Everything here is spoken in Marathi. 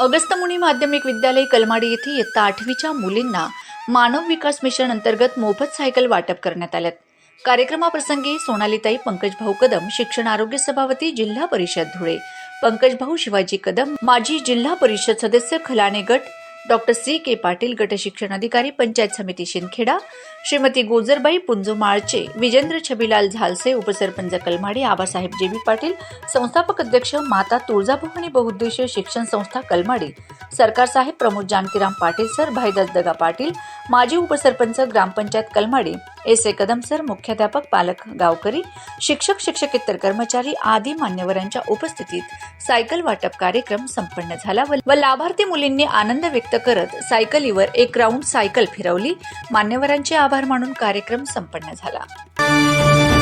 अगस्तमुनी माध्यमिक विद्यालय कलमाडी येथे इयत्ता आठवीच्या मुलींना मानव विकास मिशन अंतर्गत मोफत सायकल वाटप करण्यात आल्यात. कार्यक्रमाप्रसंगी सोनालीताई पंकजभाऊ कदम शिक्षण आरोग्य सभापती जिल्हा परिषद धुळे पंकजभाऊ शिवाजी कदम माजी जिल्हा परिषद सदस्य खलाणे गट डॉक्टर सी के पाटील गटशिक्षण अधिकारी पंचायत समिती शिंदखेडा श्रीमती गोजरबाई पुंजो माळचे विजेंद्र छबीलाल झालसे उपसरपंच कलमाडी आबासाहेब जेबी पाटील संस्थापक अध्यक्ष माता तुळजाभवानी बहुउद्देशीय शिक्षण संस्था कलमाडी सरकार साहेब प्रमोद जानकीराम पाटील सर भाईदास दगा पाटील माजी उपसरपंच ग्रामपंचायत Kalmadi S A Kadam sir मुख्याध्यापक पालक गावकरी शिक्षक शिक्षकेतर कर्मचारी आदी मान्यवरांच्या उपस्थितीत सायकल वाटप कार्यक्रम संपन्न झाला व- व लाभार्थी मुलींनी आनंद व्यक्त करत सायकलीवर एक राऊंड सायकल फिरवली. मान्यवरांचे आभार मानून कार्यक्रम संपन्न झाला.